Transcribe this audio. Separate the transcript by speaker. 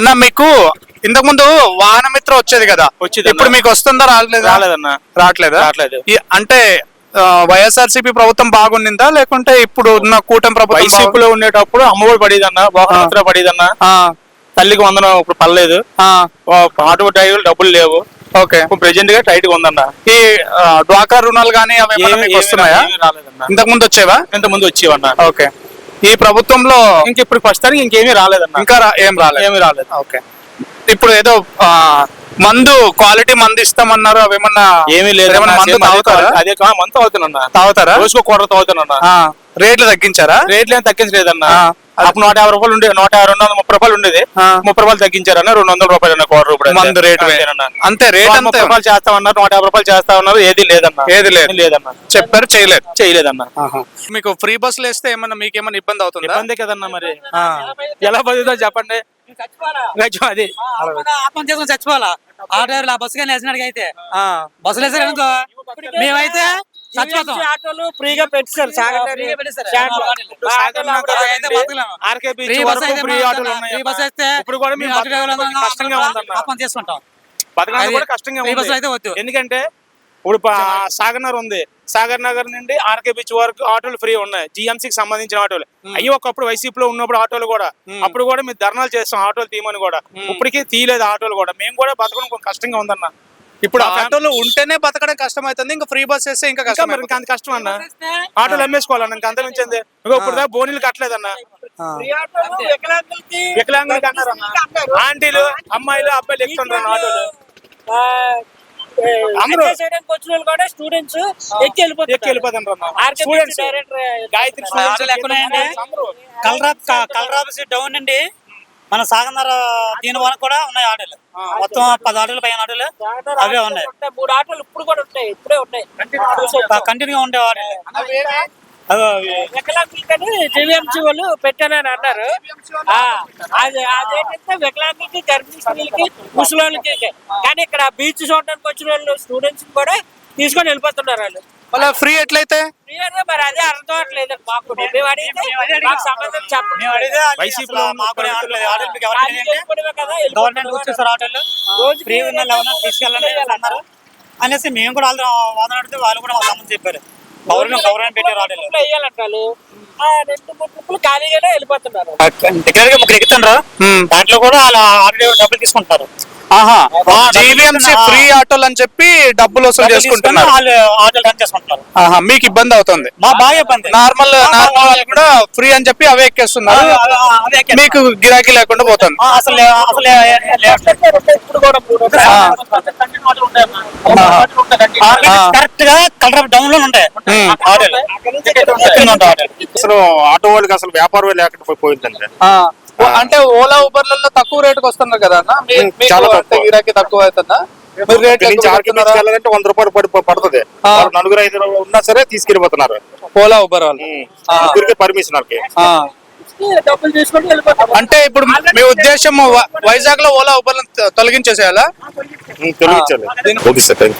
Speaker 1: అన్న మీకు ఇంతకు ముందు వాహన మిత్ర వచ్చేది కదా?
Speaker 2: వచ్చేది.
Speaker 1: ఇప్పుడు మీకు వస్తుందా రాలేదా?
Speaker 2: రాలేదన్నా.
Speaker 1: రావట్లేదా
Speaker 2: రావట్లేదు.
Speaker 1: అంటే వైఎస్ఆర్సీపీ ప్రభుత్వం బాగుండిందా? లేకుంటే ఇప్పుడు ఉన్న కూటమి ప్రభుత్వం
Speaker 2: వైసీపీలో ఉండేటప్పుడు అమ్మఒడి పడేదన్న బోకనత్ర పడేదన్న.
Speaker 1: బాగు-
Speaker 2: తల్లికి వందనం ఇప్పుడు పర్లేదు ఆటో డ్రైవర్ డబ్బులు లేవు.
Speaker 1: ఓకే.
Speaker 2: ఇప్పుడు ప్రెజెంట్గా టైట్గా ఉందన్న.
Speaker 1: ఈ ఆ, డ్వాక్రా రుణాలు కానీ అవి వస్తున్నాయా? ఇంతకు ముందు వచ్చేవా?
Speaker 2: ఇంత ముందు వచ్చేవన్న.
Speaker 1: ఓకే. ఈ ప్రభుత్వంలో
Speaker 2: ఇంక ఇప్పుడు ప్రస్తుతానికి ఇంకేమీ రాలేదన్న.
Speaker 1: ఇంకా ఏం రాలేదు.
Speaker 2: ఏమీ రాలేదు.
Speaker 1: ఓకే. ఇప్పుడు ఏదో మందు క్వాలిటీ మందు ఇస్తామన్నారు అవి ఏమన్నా
Speaker 2: ఏమీ లేదు
Speaker 1: ఏమన్నా మందు తాగుతారా?
Speaker 2: అదే మంత్ అవుతున్నా
Speaker 1: తాగుతారా?
Speaker 2: రోజుకో కూర తాగుతున్నా
Speaker 1: రేట్లు తగ్గించారా?
Speaker 2: రేట్లు ఏం తగ్గించలేదన్న. అప్పుడు నూట యాభై రూపాయలు ఉండేది నూట యాభై రెండు వందల ముప్పై రూపాయలు ఉండేది. ముప్పై రూపాయలు తగ్గించారన్న రెండు వందల రూపాయలు అన్న కూర రూపాయలు
Speaker 1: మందు రేటు అంతే రేట్
Speaker 2: ముప్పై రూపాయలు చేస్తామన్నారు నూట యాభై రూపాయలు చేస్తామన్నారు ఏది లేదన్న.
Speaker 1: ఏది లేదు.
Speaker 2: లేదన్న.
Speaker 1: చెప్పారు చేయలేదు.
Speaker 2: చేయలేదన్న.
Speaker 1: మీకు ఫ్రీ బస్సులు వేస్తే ఏమన్నా మీకు ఏమన్నా ఇబ్బంది అవుతుందా?
Speaker 2: ఇబ్బంది కదన్న మరి. ఎలా బతుకుతా చెప్పండి. అది.
Speaker 3: చచ్చిపోవాలా? ఆ. డ్రైవర్ ఆ బస్సు కానీ వేసినాడికి అయితే.
Speaker 1: ఆ,
Speaker 3: బస్సులు వేసారు అనుకో. మేమైతే
Speaker 4: ఆటోలు ఫ్రీగా పెట్టారు.
Speaker 2: ఆర్కే బీచ్ ఫ్రీ ఆటోలు
Speaker 3: అయితే
Speaker 2: ఇప్పుడు కూడా
Speaker 3: మేము
Speaker 2: బతకడానికి
Speaker 3: అందరం
Speaker 2: కష్టంగా ఉందన్న
Speaker 3: ఆత్మ చేసుకుంటాం.
Speaker 2: బతకడానికి
Speaker 3: అది
Speaker 2: కూడా కష్టంగా
Speaker 3: ఫ్రీ
Speaker 2: ఉంది. ఎందుకంటే ఇప్పుడు సాగర్ నగర్ ఉంది. సాగర్ నగర్ నుండి ఆర్కే బీచ్ వరకు ఆటోలు ఫ్రీ ఉన్నాయి. జిఎంసీకి సంబంధించిన ఆటోలు. అయ్యి ఒకప్పుడు వైసీపీలో ఉన్నప్పుడు ఆటోలు కూడా. అప్పుడు కూడా మేము ధర్నాలు చేస్తాం. ఆటోలు తీయమని కూడా. ఇప్పటికీ తీయలేదు ఆటోలు కూడా. మేము కూడా బతకడం కొంచెం కష్టంగా ఉందన్న.
Speaker 1: ఇప్పుడు
Speaker 2: ఆ
Speaker 1: ఆటోలు ఉంటేనే బతకడం కష్టం అవుతుంది ఇంకా ఫ్రీ బస్ వేస్తే ఇంకా కష్టం
Speaker 2: మరి ఇంకా అంత కష్టం అన్న? ఆటోలు అమ్మేసుకోవాలన్న ఇంకా అంత మించింది ఇంకో ఇప్పుడు దాకా బోనీలు కట్టలేదన్న.
Speaker 4: వికలాంగులకి
Speaker 2: ఆంటీలు అమ్మాయిలు అబ్బాయిలు ఎక్కుతుంటారు ఆటోలు. అందరూ
Speaker 4: చేయడానికి వచ్చిన వాళ్ళు కూడా స్టూడెంట్స్ ఎక్కి వెళ్ళిపోతారు.
Speaker 3: కలరాబ్ కలరాబ్ డౌన్ నుండి మన సాగనర దీని వరకు కూడా ఉన్నాయి ఆటోలు. మొత్తం పది ఆటోలు పైన ఆటోలు అవే ఉన్నాయి.
Speaker 4: మూడు ఆటోలు ఇప్పుడు కూడా ఉంటాయి. ఇప్పుడే ఉంటాయి
Speaker 3: కంటిన్యూగా ఉండే ఆటోలు.
Speaker 4: వికలాంగులకని జీవీఎంసీ వాళ్ళు పెట్టానని అన్నారు. ఆ, అది అదేంటంటే వికలాంగులకి గర్భిణీ స్త్రీలకి ముసలోళ్ళకి కానీ ఇక్కడ బీచ్ చూడడానికి వచ్చిన వాళ్ళు స్టూడెంట్స్ కూడా తీసుకొని వెళ్ళిపోతున్నారు వాళ్ళు.
Speaker 1: మళ్ళీ ఫ్రీ ఎట్లయితే?
Speaker 3: గవర్నమెంట్. వచ్చేసారు ఆటోలు. ఫ్రీ ఉన్న తీసుకెళ్ళండి అన్నారు. అనేసి మేము కూడా వాళ్ళు వాదన అడిగితే వాళ్ళు కూడా చెప్పారు. గవర్నమెంట్ గవర్నమెంట్ పెట్టారు ఆటోలు.
Speaker 4: ఆ రెండు మూడు ట్రిప్పులు ఖాళీగానే వెళ్ళిపోతున్నారు
Speaker 3: దగ్గరగా ముగ్గురు ఎక్కుతారు
Speaker 1: హ్మ్.
Speaker 3: దాంట్లో కూడా అలా ఆటో డబ్బులు తీసుకుంటారు
Speaker 1: ఆహా జీవీఎంసీ ఫ్రీ ఆటోలు అని చెప్పి డబ్బులు వసూలు చేసుకుంటున్నారు
Speaker 3: వాళ్ళు ఆటోలు రన్ చేసుకుంటారు
Speaker 1: ఆహా మీకు ఇబ్బంది అవుతుంది
Speaker 3: మా బాగా ఇబ్బంది
Speaker 1: నార్మల్ నార్మల్ వాళ్ళు కూడా ఫ్రీ అని చెప్పి అవే ఎక్కేస్తున్నారు. మీకు గిరాకీ లేకుండా పోతుంది
Speaker 3: అసలు అసలు
Speaker 4: ఇప్పుడు కూడా.
Speaker 3: కరెక్ట్గా కలర్ డౌన్లో ఉంటాయి.
Speaker 5: అసలు ఆటో వాళ్ళకి అసలు వ్యాపారమే లేకుండా పోయిందండి.
Speaker 1: అంటే ఓలా ఊబర్లలో తక్కువ రేటుకి వస్తున్నారు కదా అన్న?
Speaker 5: చాలా తక్కువ.
Speaker 1: గిరాకీ తక్కువ అవుతుందా?
Speaker 5: వెళ్ళాలంటే వంద రూపాయలు పడి పడుతుంది. నలుగురు ఐదు ఉన్నా సరే తీసుకెళ్ళిపోతున్నారు.
Speaker 1: ఓలా ఊబర్ వాళ్ళు.
Speaker 5: పర్మిషన్ వాళ్ళకి.
Speaker 1: ఆ.
Speaker 4: డబ్బులు తీసుకొని
Speaker 1: అంటే ఇప్పుడు మీ ఉద్దేశం వైజాగ్లో ఓలా ఊబర్ తొలగించేసేయాలా?
Speaker 5: తొలగించాలి. Okay sir thank